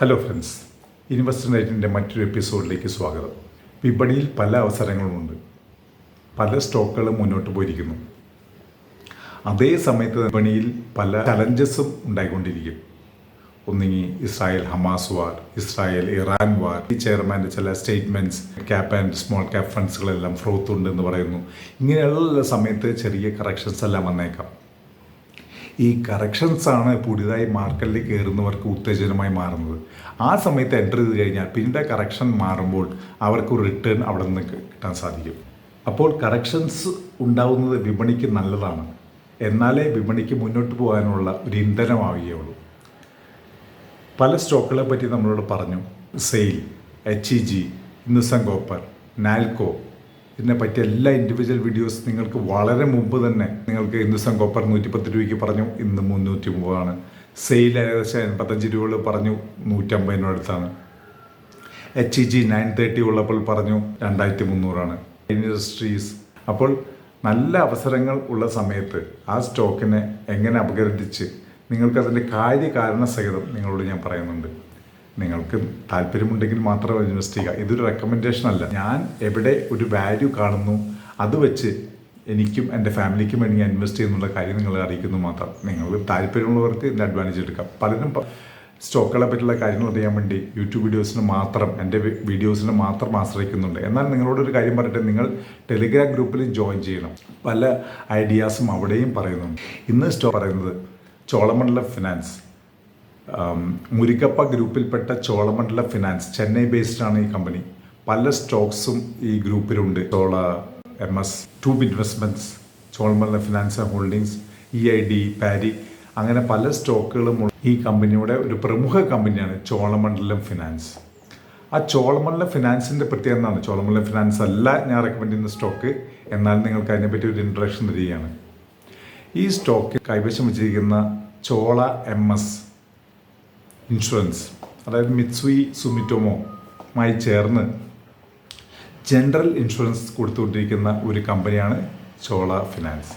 Hello friends investor നൈറ്റിന്റെ മറ്റൊരു എപ്പിസോഡിലേക്ക് സ്വാഗതം. വിപണിയിൽ പല അവസരങ്ങളുമുണ്ട്. പല സ്റ്റോക്കുകളും മുന്നോട്ട് പോയിരിക്കുന്നു. അതേ സമയത്ത് വിപണിയിൽ പല ചലഞ്ചസും ഉണ്ടായിക്കൊണ്ടിരിക്കും. ഒന്നുകിൽ Israel Hamas war Israel Iran war ഈ ചെയർമാന്റെ ചില statements cap and small cap ഫണ്ട്സുകളെല്ലാം froth ഉണ്ട് എന്ന് പറയുന്നു. ഇങ്ങനെയുള്ള സമയത്ത് ചെറിയ കറക്ഷൻസ് എല്ലാം വന്നേക്കാം. ഈ കറക്ഷൻസാണ് പുതിയതായി മാർക്കറ്റിൽ കയറുന്നവർക്ക് ഉത്തേജനമായി മാറുന്നത്. ആ സമയത്ത് എന്റർ ചെയ്ത് കഴിഞ്ഞാൽ പിന്നീട് കറക്ഷൻ മാറുമ്പോൾ അവർക്ക് റിട്ടേൺ അവിടെ നിന്ന് കിട്ടാൻ സാധിക്കും. അപ്പോൾ കറക്ഷൻസ് ഉണ്ടാവുന്നത് വിപണിക്ക് നല്ലതാണ്. എന്നാലേ വിപണിക്ക് മുന്നോട്ട് പോകാനുള്ള ഒരു ഇന്ധനമാവുകയുള്ളൂ. പല സ്റ്റോക്കുകളെ പറ്റി നമ്മളോട് പറഞ്ഞു. SAIL H E G Hindustan Copper NALCO ഇതിനെ പറ്റിയ എല്ലാ ഇൻഡിവിജ്വൽ വീഡിയോസ് നിങ്ങൾക്ക് വളരെ മുമ്പ് തന്നെ നിങ്ങൾക്ക് ഇന്നുസൻ കോപ്പർ നൂറ്റിപ്പത്ത് രൂപയ്ക്ക് പറഞ്ഞു. ഇന്ന് മുന്നൂറ്റി മുപ്പതാണ് സെയിൽ ഏകദേശം എൺപത്തഞ്ച് രൂപകൾ പറഞ്ഞു നൂറ്റമ്പതിനടുത്താണ്. H E G nine thirty ഉള്ളപ്പോൾ പറഞ്ഞു രണ്ടായിരത്തി മുന്നൂറാണ് ഇൻഡസ്ട്രീസ് അപ്പോൾ നല്ല അവസരങ്ങൾ ഉള്ള സമയത്ത് ആ സ്റ്റോക്കിനെ എങ്ങനെ അപഗ്രഥിച്ച് നിങ്ങൾക്കതിന്റെ കാര്യകാരണ സഹിതം നിങ്ങളോട് ഞാൻ പറയുന്നുണ്ട്. നിങ്ങൾക്ക് താല്പര്യമുണ്ടെങ്കിൽ മാത്രം ഇൻവെസ്റ്റ് ചെയ്യുക. ഇതൊരു റെക്കമെൻഡേഷൻ അല്ല. ഞാൻ എവിടെ ഒരു വാല്യൂ കാണുന്നു അത് വെച്ച് എനിക്കും എന്റെ ഫാമിലിക്കും വേണ്ടി ഞാൻ ഇൻവെസ്റ്റ് ചെയ്യുന്നുള്ള കാര്യം നിങ്ങളെ അറിയിക്കുന്നു മാത്രം. നിങ്ങൾ താല്പര്യമുള്ളവർക്ക് ഇതിന്റെ അഡ്വാന്റേജ് എടുക്കാം. പലരും സ്റ്റോക്കുകളെ പറ്റിയുള്ള കാര്യങ്ങൾ അറിയാൻ വേണ്ടി യൂട്യൂബ് വീഡിയോസിന് മാത്രം എന്റെ വീഡിയോസിന് മാത്രം ആശ്രയിക്കുന്നുണ്ട്. എന്നാൽ നിങ്ങളോടൊരു കാര്യം പറയട്ടെ നിങ്ങൾ ടെലിഗ്രാം ഗ്രൂപ്പിൽ ജോയിൻ ചെയ്യണം. പല ഐഡിയാസും അവിടെയും പറയുന്നുണ്ട്. ഇന്ന് സ്റ്റോ പറയുന്നത് ചോളമണ്ഡലം ഫിനാൻസ് മുരിക്കപ്പ ഗ്രൂപ്പിൽപ്പെട്ട ചോളമണ്ഡല ഫിനാൻസ് ചെന്നൈ ബേസ്ഡ് ആണ് ഈ കമ്പനി പല സ്റ്റോക്സും ഈ ഗ്രൂപ്പിലുണ്ട്. Chola M S Tube Investments Cholamandala Finance Holdings E I D Parry അങ്ങനെ പല സ്റ്റോക്കുകളും ഈ കമ്പനിയുടെ ഒരു പ്രമുഖ കമ്പനിയാണ് ചോളമണ്ഡലം ഫിനാൻസ്. ആ ചോളമണ്ഡലം ഫിനാൻസിന്റെ പ്രത്യേകത എന്താണ്? ചോളമണ്ഡലം ഫിനാൻസ് അല്ല ഞാൻ റെക്കമെൻഡ് ചെയ്യുന്ന സ്റ്റോക്ക്. എന്നാൽ നിങ്ങൾക്ക് അതിനെപ്പറ്റി ഒരു ഇൻട്രഡക്ഷൻ തരികയാണ്. ഈ സ്റ്റോക്ക് കൈവശം വെച്ചിരിക്കുന്ന ചോള എം എസ് ഇൻഷുറൻസ് അതായത് മിത്സുയി സുമിറ്റോമോ മായി ചേർന്ന് ജനറൽ ഇൻഷുറൻസ് കൊടുത്തുകൊണ്ടിരിക്കുന്ന ഒരു കമ്പനിയാണ് ചോള ഫിനാൻസ്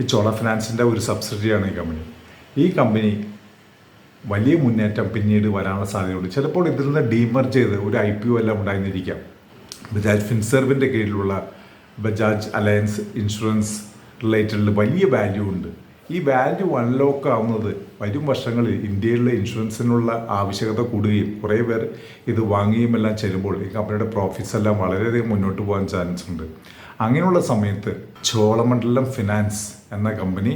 ഈ ചോള ഫിനാൻസിന്റെ ഒരു സബ്സിഡിയാണ് ഈ കമ്പനി ഈ കമ്പനി വലിയ മുന്നേറ്റം പിന്നീട് വരാനുള്ള സാധ്യതയുണ്ട്. ചിലപ്പോൾ ഇതിൽ നിന്ന് ഡീമർജ് ചെയ്ത് ഒരു ഐ പി ഒ എല്ലാം ഉണ്ടായിരുന്നിരിക്കാം. ബജാജ് ഫിൻസെർവിന്റെ കീഴിലുള്ള ബജാജ് അലയൻസ് ഇൻഷുറൻസ് റിലേറ്റഡിൽ വലിയ വാല്യൂ ഉണ്ട്. ഈ വാല്യൂ അൺലോക്ക് ആവുന്നത് വരും വർഷങ്ങളിൽ ഇന്ത്യയിലെ ഇൻഷുറൻസിനുള്ള ആവശ്യകത കൂടുകയും കുറേ പേർ ഇത് വാങ്ങുകയും എല്ലാം ചെയ്യുമ്പോൾ ഈ കമ്പനിയുടെ പ്രോഫിറ്റ്സ് എല്ലാം വളരെയധികം മുന്നോട്ട് പോകാൻ ചാൻസ് ഉണ്ട്. അങ്ങനെയുള്ള സമയത്ത് ചോളമണ്ഡലം ഫിനാൻസ് എന്ന കമ്പനി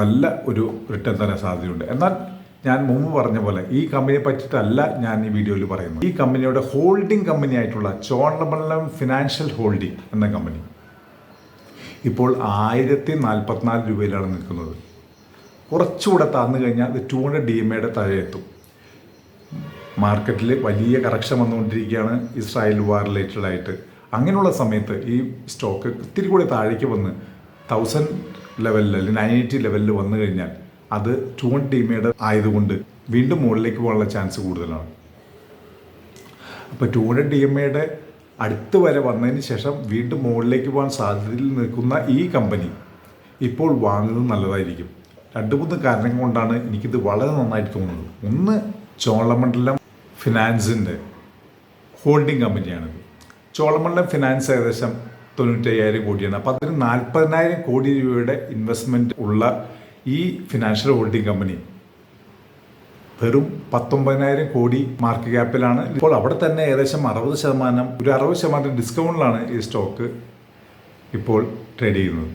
നല്ല ഒരു റിട്ടേൺ തരാൻ സാധ്യതയുണ്ട്. എന്നാൽ ഞാൻ മുമ്പ് പറഞ്ഞ പോലെ ഈ കമ്പനിയെ പറ്റിയിട്ടല്ല ഞാൻ ഈ വീഡിയോയിൽ പറയുന്നത്. ഈ കമ്പനിയുടെ ഹോൾഡിംഗ് കമ്പനി ആയിട്ടുള്ള ചോളമണ്ഡലം ഫിനാൻഷ്യൽ ഹോൾഡിംഗ് എന്ന കമ്പനി ഇപ്പോൾ ആയിരത്തി നാൽപ്പത്തിനാല് രൂപയിലാണ് നിൽക്കുന്നത്. കുറച്ചുകൂടെ താന്നു കഴിഞ്ഞാൽ ഇത് ടു ഹൺഡ്രഡ് ഡി എം എയുടെ താഴെ എത്തും മാർക്കറ്റിൽ വലിയ കറക്ഷൻ വന്നുകൊണ്ടിരിക്കുകയാണ് ഇസ്രായേൽ വാർ റിലേറ്റഡ് ആയിട്ട്. അങ്ങനെയുള്ള സമയത്ത് ഈ സ്റ്റോക്ക് ഇത്തിരി കൂടി താഴേക്ക് വന്ന് തൗസൻഡ് ലെവലിൽ അല്ലെങ്കിൽ നയൻ എയ്റ്റി ലെവലിൽ വന്നു കഴിഞ്ഞാൽ അത് ടു ഹൺഡ്രഡ് ഡി എം എയുടെ ആയതുകൊണ്ട് വീണ്ടും മുകളിലേക്ക് പോകാനുള്ള ചാൻസ് കൂടുതലാണ്. അപ്പോൾ ടു ഹൺഡ്രഡ് ഡി എം എയുടെ അടുത്ത് വരെ വന്നതിന് ശേഷം വീണ്ടും മുകളിലേക്ക് പോകാൻ സാധ്യതയിൽ നിൽക്കുന്ന ഈ കമ്പനി ഇപ്പോൾ വാങ്ങുന്നത് നല്ലതായിരിക്കും. രണ്ട് മൂന്ന് കാരണം കൊണ്ടാണ് എനിക്കിത് വളരെ നന്നായിട്ട് തോന്നുന്നത്. ഒന്ന് ചോളമണ്ഡലം ഫിനാൻസിന്റെ ഹോൾഡിംഗ് കമ്പനിയാണിത്. ചോളമണ്ഡലം ഫിനാൻസ് ഏകദേശം തൊണ്ണൂറ്റയ്യായിരം കോടിയാണ്. അപ്പോൾ അതിന് നാൽപ്പതിനായിരം കോടി രൂപയുടെ ഇൻവെസ്റ്റ്മെന്റ് ഉള്ള ഈ ഫിനാൻഷ്യൽ ഹോൾഡിംഗ് കമ്പനി വെറും പത്തൊമ്പതിനായിരം കോടി മാർക്കറ്റ് ക്യാപ്പിലാണ് ഇപ്പോൾ അവിടെ തന്നെ ഏകദേശം അറുപത് ശതമാനം ഒരു അറുപത് ശതമാനം ഡിസ്കൗണ്ടിലാണ് ഈ സ്റ്റോക്ക് ഇപ്പോൾ ട്രേഡ് ചെയ്യുന്നത്.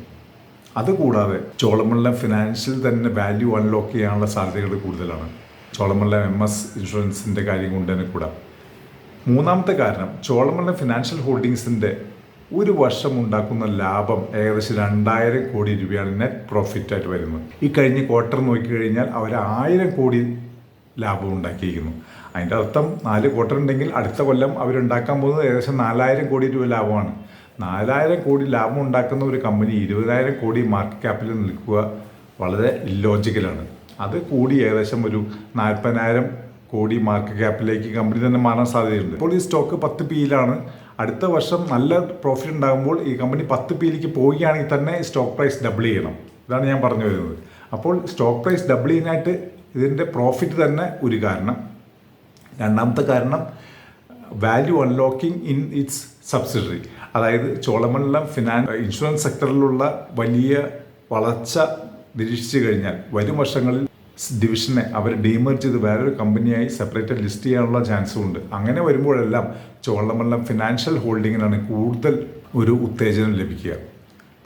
അതുകൂടാതെ ചോളമണ്ഡലം ഫിനാൻഷ്യൽ തന്നെ വാല്യൂ അൺലോക്ക് ചെയ്യാനുള്ള സാധ്യതകൾ കൂടുതലാണ്. ചോളമണ്ഡലം എം എസ് ഇൻഷുറൻസിന്റെ കാര്യം കൊണ്ട് തന്നെ കൂടാം. മൂന്നാമത്തെ കാരണം ചോളമണ്ഡലം ഫിനാൻഷ്യൽ ഹോൾഡിങ്സിന്റെ ഒരു വർഷം ഉണ്ടാക്കുന്ന ലാഭം ഏകദേശം രണ്ടായിരം കോടി രൂപയാണ് നെറ്റ് പ്രോഫിറ്റ് ആയിട്ട് വരുന്നത്. ഈ കഴിഞ്ഞ ക്വാർട്ടർ നോക്കിക്കഴിഞ്ഞാൽ അവർ ആയിരം കോടി ലാഭം ഉണ്ടാക്കിയിരിക്കുന്നു. അതിന്റെ അർത്ഥം നാല് ക്വാർട്ടർ ഉണ്ടെങ്കിൽ അടുത്ത കൊല്ലം അവരുണ്ടാക്കാൻ പോകുന്നത് ഏകദേശം നാലായിരം കോടി രൂപ ലാഭമാണ്. നാലായിരം കോടി ലാഭം ഉണ്ടാക്കുന്ന ഒരു കമ്പനി ഇരുപതിനായിരം കോടി മാർക്കറ്റ് ക്യാപ്പിൽ നിൽക്കുക വളരെ ഇല്ലോജിക്കലാണ് അത് കൂടി ഏകദേശം ഒരു നാൽപ്പതിനായിരം കോടി മാർക്കറ്റ് ക്യാപ്പിലേക്ക് കമ്പനി തന്നെ മാറാൻ സാധ്യതയുണ്ട്. ഇപ്പോൾ ഈ സ്റ്റോക്ക് പത്ത് പിയിലാണ് അടുത്ത വർഷം നല്ല പ്രോഫിറ്റ് ഉണ്ടാകുമ്പോൾ ഈ കമ്പനി പത്ത് പിയിലേക്ക് പോവുകയാണെങ്കിൽ തന്നെ സ്റ്റോക്ക് പ്രൈസ് ഡബിൾ ചെയ്യണം. ഇതാണ് ഞാൻ പറഞ്ഞു വരുന്നത്. അപ്പോൾ സ്റ്റോക്ക് പ്രൈസ് ഡബിൾ ചെയ്യാനായിട്ട് ഇതിന്റെ പ്രോഫിറ്റ് തന്നെ ഒരു കാരണം. രണ്ടാമത്തെ കാരണം value unlocking in its subsidiary അതായത് ചോളമണ്ഡലം ഫിനാൻസ് ഇൻഷുറൻസ് സെക്ടറിലുള്ള വലിയ വളർച്ച നിരീക്ഷിച്ചു കഴിഞ്ഞാൽ വരും വർഷങ്ങളിൽ ഡിവിഷനെ അവർ ഡീമേർജ് ചെയ്ത് വേറൊരു കമ്പനിയായി സെപ്പറേറ്റ് ലിസ്റ്റ് ചെയ്യാനുള്ള ചാൻസും ഉണ്ട്. അങ്ങനെ വരുമ്പോഴെല്ലാം ചോളമണ്ഡലം ഫിനാൻഷ്യൽ ഹോൾഡിങ്ങിനാണ് കൂടുതൽ ഒരു ഉത്തേജനം ലഭിക്കുക.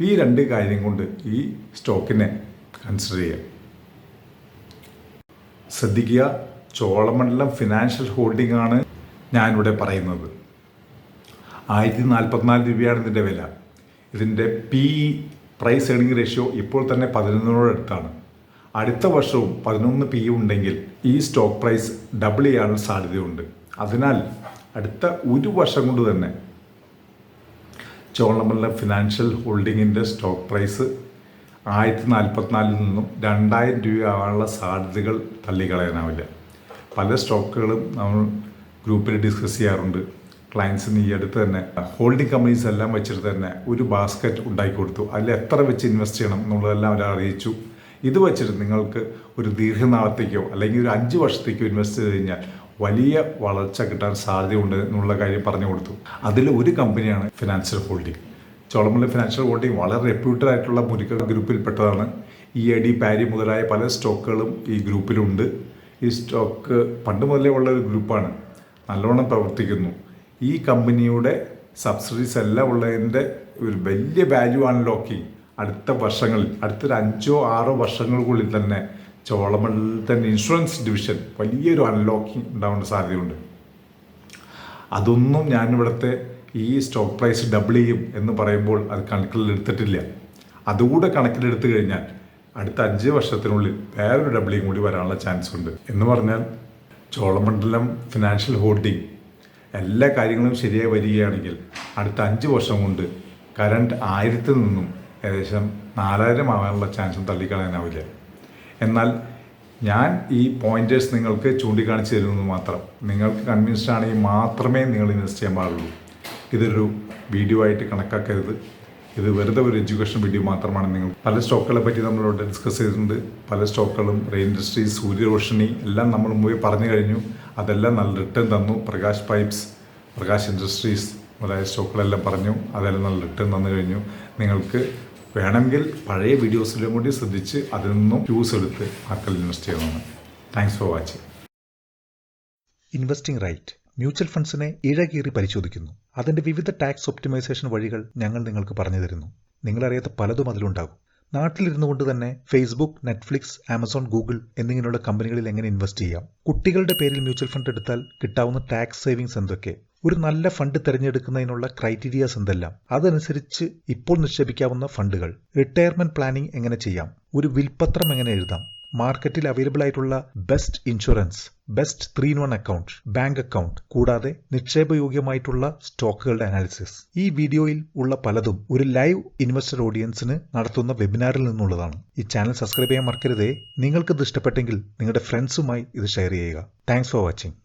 ഈ രണ്ട് കാര്യം കൊണ്ട് ഈ സ്റ്റോക്കിനെ കൺസിഡർ ചെയ്യാം ശ്രദ്ധിക്കുക. ചോളമണ്ഡലം ഫിനാൻഷ്യൽ ഹോൾഡിംഗ് ആണ് ഞാനിവിടെ പറയുന്നത്. ആയിരത്തി നാൽപ്പത്തിനാല് രൂപയാണ് ഇതിന്റെ വില. ഇതിന്റെ പി പ്രൈസ് ഏണിംഗ് റേഷ്യോ ഇപ്പോൾ തന്നെ പതിനൊന്നിനോടടുത്താണ് അടുത്ത വർഷവും പതിനൊന്ന് പി ഉണ്ടെങ്കിൽ ഈ സ്റ്റോക്ക് പ്രൈസ് ഡബിൾ ചെയ്യാനുള്ള സാധ്യതയുണ്ട്. അതിനാൽ അടുത്ത ഒരു വർഷം കൊണ്ട് തന്നെ ചോളമണ്ഡലം ഫിനാൻഷ്യൽ ഹോൾഡിങ്ങിന്റെ സ്റ്റോക്ക് പ്രൈസ് ആയിരത്തി നാൽപ്പത്തിനാലിൽ നിന്നും രണ്ടായിരം രൂപയാവാനുള്ള സാധ്യതകൾ തള്ളിക്കളയാനാവില്ല. പല സ്റ്റോക്കുകളും നമ്മൾ ഗ്രൂപ്പിൽ ഡിസ്കസ് ചെയ്യാറുണ്ട്. ക്ലയൻസിന് ഈ അടുത്ത് തന്നെ ഹോൾഡിംഗ് കമ്പനീസ് എല്ലാം വെച്ചിട്ട് തന്നെ ഒരു ബാസ്ക്കറ്റ് ഉണ്ടാക്കി കൊടുത്തു. അതിൽ എത്ര വെച്ച് ഇൻവെസ്റ്റ് ചെയ്യണം എന്നുള്ളതെല്ലാം അവർ അറിയിച്ചു. ഇത് വെച്ചിട്ട് നിങ്ങൾക്ക് ഒരു ദീർഘനാളത്തേക്കോ അല്ലെങ്കിൽ ഒരു അഞ്ച് വർഷത്തേക്കോ ഇൻവെസ്റ്റ് ചെയ്ത് കഴിഞ്ഞാൽ വലിയ വളർച്ച കിട്ടാൻ സാധ്യതയുണ്ട് എന്നുള്ള കാര്യം പറഞ്ഞു കൊടുത്തു. അതിൽ ഒരു കമ്പനിയാണ് ഫിനാൻഷ്യൽ ഹോൾഡിംഗ്. ചോളമല്ല ഫിനാൻഷ്യൽ ഹോൾഡിംഗ് വളരെ റെപ്യൂട്ടഡ് ആയിട്ടുള്ള മുരുക്ക ഗ്രൂപ്പിൽപ്പെട്ടതാണ്. ഇ എ ഡി പാരി മുതലായ പല സ്റ്റോക്കുകളും ഈ ഗ്രൂപ്പിലുണ്ട്. ഈ സ്റ്റോക്ക് പണ്ട് മുതലേ ഉള്ള ഒരു ഗ്രൂപ്പാണ്. നല്ലോണം പ്രവർത്തിക്കുന്നു. ഈ കമ്പനിയുടെ സബ്സിഡീസ് എല്ലാം ഉള്ളതിന്റെ ഒരു വലിയ വാല്യൂ അൺലോക്കിംഗ് അടുത്ത വർഷങ്ങളിൽ അടുത്തൊരു അഞ്ചോ ആറോ വർഷങ്ങൾക്കുള്ളിൽ തന്നെ ചോളമണ്ഡലത്തിൽ തന്നെ ഇൻഷുറൻസ് ഡിവിഷൻ വലിയൊരു അൺലോക്കിംഗ് ഉണ്ടാവേണ്ട സാധ്യതയുണ്ട്. അതൊന്നും ഞാനിവിടുത്തെ ഈ സ്റ്റോക്ക് പ്രൈസ് ഡബിൾ ചെയ്യും എന്ന് പറയുമ്പോൾ അത് കണക്കിലെടുത്തിട്ടില്ല. അതുകൂടെ കണക്കിലെടുത്തു കഴിഞ്ഞാൽ അടുത്ത അഞ്ച് വർഷത്തിനുള്ളിൽ വേറൊരു ഡബിളിയും കൂടി വരാനുള്ള ചാൻസ് ഉണ്ട്. എന്ന് പറഞ്ഞാൽ ചോളമണ്ഡലം ഫിനാൻഷ്യൽ ഹോൾഡിംഗ് എല്ലാ കാര്യങ്ങളും ശരിയായി വരികയാണെങ്കിൽ അടുത്ത അഞ്ച് വർഷം കൊണ്ട് കറണ്ട് ആയിരത്തിൽ നിന്നും ഏകദേശം നാലായിരം ആവാനുള്ള ചാൻസും തള്ളിക്കളയാനാവില്ല. എന്നാൽ ഞാൻ ഈ പോയിന്റേഴ്സ് നിങ്ങൾക്ക് ചൂണ്ടിക്കാണിച്ചു തരുന്നത് മാത്രം. നിങ്ങൾക്ക് കൺവിൻസ്ഡ് ആണെങ്കിൽ മാത്രമേ നിങ്ങൾ ഇൻവെസ്റ്റ് ചെയ്യാൻ പാടുള്ളൂ. ഇതൊരു വീഡിയോ ആയിട്ട് കണക്കാക്കരുത്. ഇത് വെറുതെ ഒരു എഡ്യൂക്കേഷൻ വീഡിയോ മാത്രമാണ് നിങ്ങൾ. പല സ്റ്റോക്കുകളെ പറ്റി നമ്മളിവിടെ ഡിസ്കസ് ചെയ്തിട്ടുണ്ട്. പല സ്റ്റോക്കുകളും റെയിൻ ഇൻഡസ്ട്രി സൂര്യരോഷിണി എല്ലാം നമ്മൾ മുമ്പേ പറഞ്ഞു കഴിഞ്ഞു. അതെല്ലാം നല്ല റിട്ടേൺ തന്നു. പ്രകാശ് പൈപ്സ് പ്രകാശ് ഇൻഡസ്ട്രീസ് മുതലായ സ്റ്റോക്കുകളെല്ലാം പറഞ്ഞു. അതെല്ലാം നല്ല റിട്ടേൺ തന്നു കഴിഞ്ഞു. നിങ്ങൾക്ക് വേണമെങ്കിൽ പഴയ വീഡിയോസിലും കൂടി ശ്രദ്ധിച്ച് അതിൽ നിന്നും യൂസ് എടുത്ത് ആക്കൽ ഇൻവെസ്റ്റ് ചെയ്യണമെന്ന് thanks for watching investing right mutual ഫണ്ട്സിനെ ഇഴകീറി പരിശോധിക്കുന്നു. അതിന്റെ വിവിധ ടാക്സ് ഒപ്റ്റിമൈസേഷൻ വഴികൾ ഞങ്ങൾ നിങ്ങൾക്ക് പറഞ്ഞു തരുന്നു. നിങ്ങളറിയാത്ത പലതും അതിലുണ്ടാകും. നാട്ടിലിരുന്നു കൊണ്ട് തന്നെ ഫേസ്ബുക്ക് നെറ്റ്ഫ്ലിക്സ് ആമസോൺ ഗൂഗിൾ എന്നിങ്ങനെയുള്ള കമ്പനികളിൽ എങ്ങനെ ഇൻവെസ്റ്റ് ചെയ്യാം? കുട്ടികളുടെ പേരിൽ മ്യൂച്വൽ ഫണ്ട് എടുത്താൽ കിട്ടാവുന്ന ടാക്സ് സേവിങ്സ് എന്തൊക്കെ? ഒരു നല്ല ഫണ്ട് തിരഞ്ഞെടുക്കുന്നതിനുള്ള ക്രൈറ്റീരിയാസ് എന്തെല്ലാം? അതനുസരിച്ച് ഇപ്പോൾ നിക്ഷേപിക്കാവുന്ന ഫണ്ടുകൾ. റിട്ടയർമെന്റ് പ്ലാനിംഗ് എങ്ങനെ ചെയ്യാം? ഒരു വിൽപത്രം എങ്ങനെ എഴുതാം? മാർക്കറ്റിൽ അവൈലബിൾ ആയിട്ടുള്ള best insurance best three in one account bank account കൂടാതെ നിക്ഷേപയോഗ്യമായിട്ടുള്ള സ്റ്റോക്കുകളുടെ അനാലിസിസ് ഈ വീഡിയോയിൽ ഉള്ള പലതും ഒരു ലൈവ് ഇൻവെസ്റ്റർ ഓഡിയൻസിന് നടത്തുന്ന വെബിനാറിൽ നിന്നുള്ളതാണ്. ഈ ചാനൽ സബ്സ്ക്രൈബ് ചെയ്യാൻ മറക്കരുതേ. നിങ്ങൾക്ക് ഇത് ഇഷ്ടപ്പെട്ടെങ്കിൽ നിങ്ങളുടെ ഫ്രണ്ട്സുമായി ഇത് ഷെയർ ചെയ്യുക. Thanks for watching